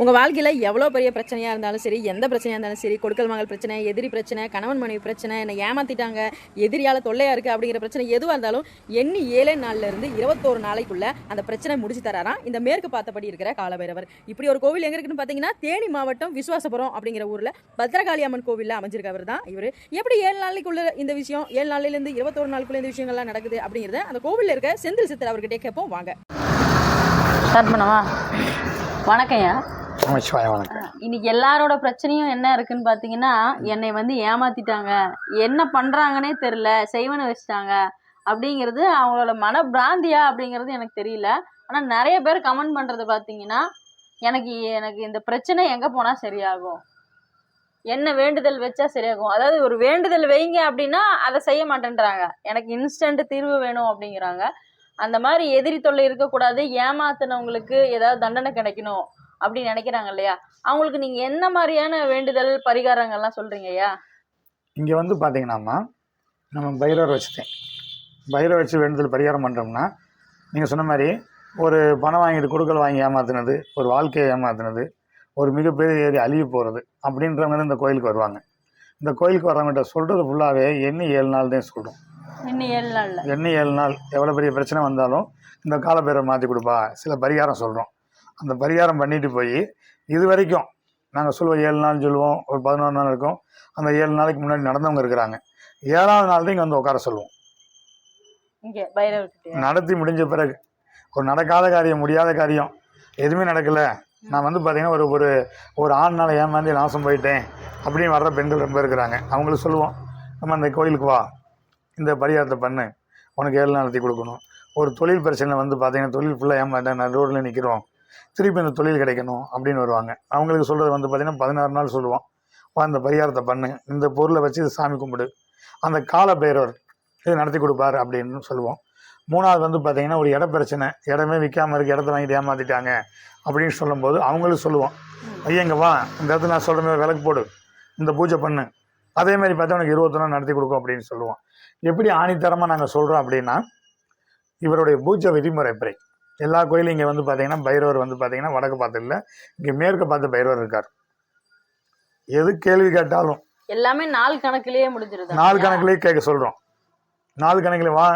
உங்கள் வாழ்க்கையில் எவ்வளோ பெரிய பிரச்சனையாக இருந்தாலும் சரி எந்த பிரச்சனையாக இருந்தாலும் சரி கொடுக்கல் மகள் பிரச்சனை எதிரி பிரச்சனை கணவன் மனைவி பிரச்சனை என்னை ஏமாத்திட்டாங்க எதிரியால் தொல்லையாக இருக்குது அப்படிங்கிற பிரச்சனை எதுவாக இருந்தாலும் எண்ணி ஏழே நாள்ல இருந்து இருபத்தோரு நாளைக்குள்ள அந்த பிரச்சனை முடிச்சு தராராம். இந்த மேற்கு பார்த்தபடி இருக்கிற காலபைரவர். இப்படி ஒரு கோவில் எங்கே இருக்குன்னு பார்த்தீங்கன்னா தேனி மாவட்டம் விசுவாசபுரம் அப்படிங்கிற ஊரில் பத்ரகாளி அம்மன் கோவிலில் அமைஞ்சிருக்கவர் தான் இவர். எப்படி ஏழு நாளைக்குள்ள இந்த விஷயம் ஏழு நாளையிலேருந்து இருபத்தோரு நாளுக்குள்ள இந்த விஷயங்கள்லாம் நடக்குது அப்படிங்கிறத அந்த கோவிலில் இருக்க செந்தில் சித்தர் அவர்கிட்ட கேட்போம். வாங்க. ஸ்டார்ட் பண்ணவா? வணக்கம்யா. நமச்சிவாய வணக்கம் இன்னைக்கு எல்லாரோட பிரச்சனையும் என்ன இருக்குன்னு பார்த்தீங்கன்னா என்னை வந்து ஏமாத்திட்டாங்க. என்ன பண்றாங்கன்னே தெரியல செய்வனை வச்சுட்டாங்க. அப்படிங்கிறது அவங்களோட மன பிராந்தியா அப்படிங்கிறது எனக்கு தெரியல. ஆனா நிறைய பேர் கமெண்ட் பண்றது பார்த்தீங்கன்னா எனக்கு எனக்கு இந்த பிரச்சனை எங்க போனா சரியாகும்? என்ன வேண்டுதல் வச்சா சரியாகும்? அதாவது ஒரு வேண்டுதல் வைங்க அப்படின்னா அதை செய்ய மாட்டேன்றாங்க. எனக்கு இன்ஸ்டன்ட் தீர்வு வேணும் அப்படிங்கிறாங்க. அந்த மாதிரி எதிரி தொல்லை இருக்கக்கூடாது. ஏமாத்துனவங்களுக்கு ஏதாவது தண்டனை கிடைக்கணும். அப்படின்னு நினைக்கிறாங்க இல்லையா? அவங்களுக்கு நீங்க என்ன மாதிரியான வேண்டுதல் பரிகாரங்கள்லாம் சொல்றீங்க ஐயா? இங்கே வந்து பார்த்தீங்கன்னாம்மா நம்ம பைரவர் வச்சுட்டேன். பைரவர் வச்சு வேண்டுதல் பரிகாரம் பண்ணுறோம்னா நீங்கள் சொன்ன மாதிரி ஒரு பணம் வாங்கிட்டு கொடுக்கல் வாங்கி ஏமாத்துனது ஒரு வாழ்க்கையை ஏமாத்துனது ஒரு மிகப்பெரிய ஏறி அழிய போகிறது அப்படின்றவங்க இந்த கோயிலுக்கு வருவாங்க. இந்த கோயிலுக்கு வரவங்ககிட்ட சொல்கிறது ஃபுல்லாகவே எண்ணி ஏழு நாள் தான் சொல்கிறோம் இன்னும் ஏழு நாள்ல. எண்ணி ஏழு நாள் எவ்வளோ பெரிய பிரச்சனை வந்தாலும் இந்த காலப்பேரை மாற்றி கொடுப்பா சில பரிகாரம் சொல்கிறோம் அந்த பரிகாரம் பண்ணிட்டு போய் இது வரைக்கும் நாங்கள் சொல்லுவோம் ஏழு நாள் சொல்லுவோம் ஒரு பதினோரு நாள் இருக்கும். அந்த ஏழு நாளைக்கு முன்னாடி நடந்தவங்க இருக்கிறாங்க. ஏழாவது நாள் தான் இங்கே வந்து உட்கார சொல்லுவோம். நடத்தி முடிஞ்ச பிறகு ஒரு நடக்காத காரியம் முடியாத காரியம் எதுவுமே நடக்கல. நான் வந்து பார்த்தீங்கன்னா ஒரு ஒரு ஒரு ஆண்னால ஏமாந்து நாசம் போயிட்டேன் அப்படின்னு வர்ற பெண்கள் ரொம்ப இருக்கிறாங்க. அவங்களுக்கு சொல்லுவோம் நம்ம அந்த கோயிலுக்கு வா. இந்த பரிகாரத்தை பண்ணு. உனக்கு ஏழு நாள் நடத்தி கொடுக்கணும். ஒரு தொழில் பிரச்சனை வந்து பார்த்தீங்கன்னா தொழில் ஃபுல்லாக ஏமாட்டேன் நான் ரோட்டில் நிற்கிறோம் திருப்பி இந்த தொழில் கிடைக்கணும் அப்படின்னு வருவாங்க. அவங்களுக்கு சொல்கிறது வந்து பார்த்தீங்கன்னா பதினாறு நாள் சொல்லுவோம் வா இந்த பரிகாரத்தை பண்ணு. இந்த பொருளை வச்சு இது சாமி கும்பிடு. அந்த கால பைரவர் இது நடத்தி கொடுப்பார் அப்படின்னு சொல்லுவோம். மூணாவது வந்து பார்த்தீங்கன்னா ஒரு இட பிரச்சனை. இடமே விற்காமல் இருக்குது இடத்த வாங்கிட்டு ஏமாத்திட்டாங்க அப்படின்னு சொல்லும்போது அவங்களுக்கு சொல்லுவோம் ஐயங்க வா. இந்த இடத்துல நான் சொல்கிற மாதிரி விளக்கு போடு. இந்த பூஜை பண்ணு. அதே மாதிரி பார்த்தா உனக்கு இருபத்தி நாள் நடத்தி கொடுக்கும் அப்படின்னு சொல்லுவோம் எப்படி ஆணித்தரமாக நாங்கள் சொல்கிறோம் அப்படின்னா இவருடைய பூஜை விதிமுறை எல்லா கோயிலும் இங்கே வந்து பார்த்தீங்கன்னா பைரவர் வந்து பார்த்தீங்கன்னா வடக்கு பார்த்து இல்லை இங்கே மேற்கு பார்த்து பைரவர் இருக்கார். எது கேள்வி கேட்டாலும் எல்லாமே நாள் கணக்குலயே முடிஞ்சிருது நாலு கணக்குலேயே கேட்க சொல்கிறோம் நாலு கணக்கில் வா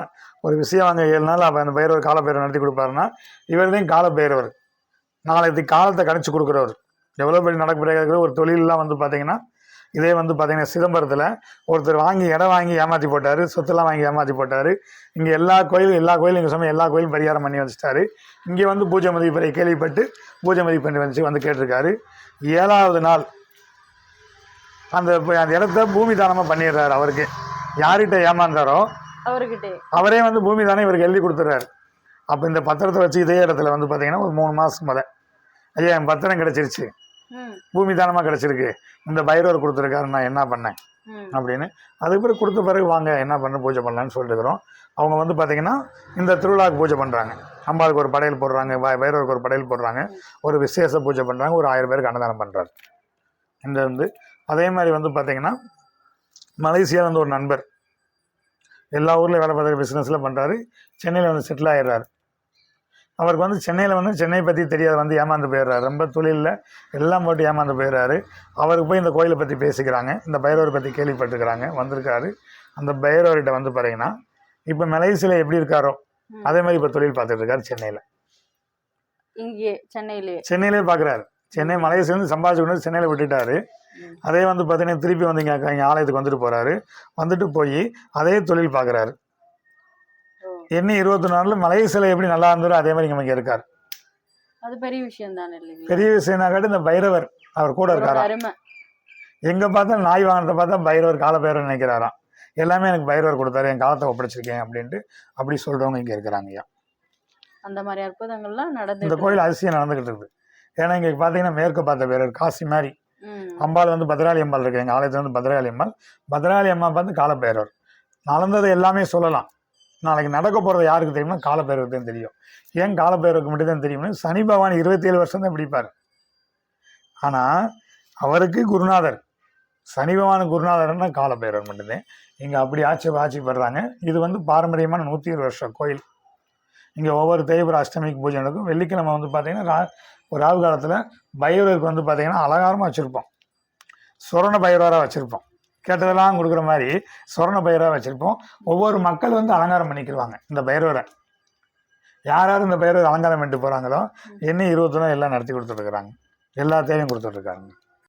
ஒரு விஷயம் வாங்க ஏழு நாள் அப்போ அந்த பைரவர் கால பைரவர் நடத்தி கொடுப்பாருன்னா இவர் தான் கால பைரவர். நாளைக்கு காலத்தை கணிச்சு கொடுக்குறவர். எவ்வளோ பெரிய நடக்கிற ஒரு தொழிலெலாம் வந்து பார்த்தீங்கன்னா இதே வந்து பார்த்தீங்கன்னா சிதம்பரத்தில் ஒருத்தர் வாங்கி இடம் வாங்கி ஏமாற்றி போட்டார் சொத்தெல்லாம் வாங்கி ஏமாற்றி போட்டார். இங்கே எல்லா கோயிலும் எல்லா கோயிலும் இங்கே சொன்ன எல்லா கோயிலும் பரிகாரம் பண்ணி வச்சுட்டாரு. இங்கே வந்து பூஜை மதிப்பை கேள்விப்பட்டு பூஜை மதிப்பு பண்ணி வந்து வந்து கேட்டிருக்காரு. ஏழாவது நாள் அந்த அந்த இடத்த பூமி தானமாக பண்ணிடுறாரு அவருக்கு. யார்கிட்ட ஏமாந்தாரோ அவர்கிட்ட அவரே வந்து பூமி தானே இவருக்கு எழுதி கொடுத்துட்றாரு அப்போ இந்த பத்திரத்தை வச்சு இதே இடத்துல வந்து பார்த்தீங்கன்னா ஒரு மூணு மாதம் முத ஐயா என் பத்திரம் கிடச்சிருச்சு. பூமி தானமாக கிடச்சிருக்கு. இந்த பைரவர் கொடுத்துருக்காரு நான் என்ன பண்ணேன்? அப்படின்னு. அதுக்கு பிறகு கொடுத்த பிறகு வாங்க என்ன பண்ண பூஜை பண்ணலான்னு சொல்லிட்டுக்கிறோம் அவங்க வந்து பார்த்தீங்கன்னா இந்த திருவிழாவுக்கு பூஜை பண்ணுறாங்க அம்பாளுக்கு ஒரு படையல் போடுறாங்க பைரவருக்கு ஒரு படையல் போடுறாங்க. ஒரு விசேஷ பூஜை பண்ணுறாங்க ஒரு ஆயிரம் பேருக்கு அன்னதானம் பண்ணுறாரு இந்த வந்து அதே மாதிரி வந்து பார்த்தீங்கன்னா மலேசியாவில் வந்து ஒரு நண்பர் எல்லா ஊர்லேயும் வேலை பார்க்குற பிஸ்னஸில் பண்ணுறாரு சென்னையில் வந்து செட்டில் ஆயிடுறாரு. அவருக்கு வந்து சென்னையில் வந்து சென்னை பற்றி தெரியாது வந்து ஏமாந்து போயிடுறாரு. ரொம்ப தொழிலில் எல்லாம் போட்டு ஏமாந்து போயிடுறாரு. அவருக்கு போய் இந்த கோயிலை பற்றி பேசிக்கிறாங்க. இந்த பைரவரை பற்றி கேள்விப்பட்டிருக்கிறாங்க. வந்திருக்காரு. அந்த பைரவர்கிட்ட வந்து பாத்தீங்கன்னா இப்போ மலேசியாவில் எப்படி இருக்காரோ. அதே மாதிரி இப்போ தொழில் பார்த்துட்டு இருக்காரு சென்னையில். இங்கே சென்னையிலேயே. சென்னையிலே பார்க்குறாரு சென்னை மலேசியிலேருந்து சம்பாதிச்சு கொண்டு சென்னையில் விட்டுட்டாரு. அதே வந்து பார்த்தீங்கன்னா திருப்பி வந்து இங்கே ஆலயத்துக்கு வந்துட்டு போகிறாரு வந்துட்டு போய் அதே தொழில் பார்க்குறாரு என்ன இருபத்தி நாலில் மலேசியாவில் எப்படி நல்லா இருந்தாரோ அதே மாதிரி இங்கே இருக்கார். அது பெரிய விஷயம் தானே பெரிய விஷயம்னா காட்டி இந்த பைரவர் அவர் கூட இருக்காரா எங்கே பார்த்தா நாய் வாங்கினத பார்த்தா பைரவர் கால பைரவர் நினைக்கிறாராம். எல்லாமே எனக்கு பைரவர் கொடுத்தாரு என் காலத்தை ஒப்படைச்சிருக்கேன் அப்படின்ட்டு அப்படி சொல்கிறவங்க இங்கே இருக்கிறாங்க ஐயா. அந்த மாதிரி அற்புதங்கள்லாம் இந்த நடந்து கோயில் அதிசயம் நடந்துகிட்டு இருக்குது. ஏன்னா இங்கே பார்த்தீங்கன்னா மேற்கு பார்த்த பைரவர் காசி மாதிரி. அம்பாள் வந்து பத்ராளி அம்பாள் இருக்கு. எங்கள் ஆலயத்தில் வந்து பத்ராளி அம்பாள். பத்ராளி அம்மா பார்த்து காலப்பேரவர் நடந்தது எல்லாமே சொல்லலாம். நாளைக்கு நடக்க போகிறது யாருக்கு தெரியுமா காலப்பேரவருக்கு தான் தெரியும். ஏன் காலப்பேரவருக்கு மட்டும் தான் தெரியும்னு சனி பகவான் இருபத்தி ஏழு வருஷம் தான் பிடிப்பார். ஆனால் அவருக்கு குருநாதர். சனி பகவான் குருநாதர்னா காலப்பேரவர் மட்டும்தான். இங்கே அப்படி ஆட்சி ஆட்சி பெறாங்க இது வந்து பாரம்பரியமான நூற்றி இருபது வருஷம் கோயில். இங்கே ஒவ்வொரு தேய்பிர அஷ்டமிக்கு பூஜை நடக்கும். வெள்ளிக்கிழமை வந்து பார்த்தீங்கன்னா ரா ஒரு ராகு காலத்தில் பைரவருக்கு வந்து பார்த்தீங்கன்னா அலங்காரமாக வச்சுருப்போம். சொரண பைரவராக வச்சுருப்போம். கேட்டதெல்லாம் கொடுக்குற மாதிரி சொரண பைரவராக வச்சுருப்போம். ஒவ்வொரு மக்கள் வந்து அலங்காரம் பண்ணிக்கிடுவாங்க இந்த பைரவரை யார் யார் இந்த பைரவர் அலங்காரம் பண்ணிட்டு போகிறாங்களோ என்ன இருபத்தொன்னு எல்லாம் நடத்தி கொடுத்துட்ருக்குறாங்க எல்லா தேவையும் கொடுத்துட்ருக்காங்க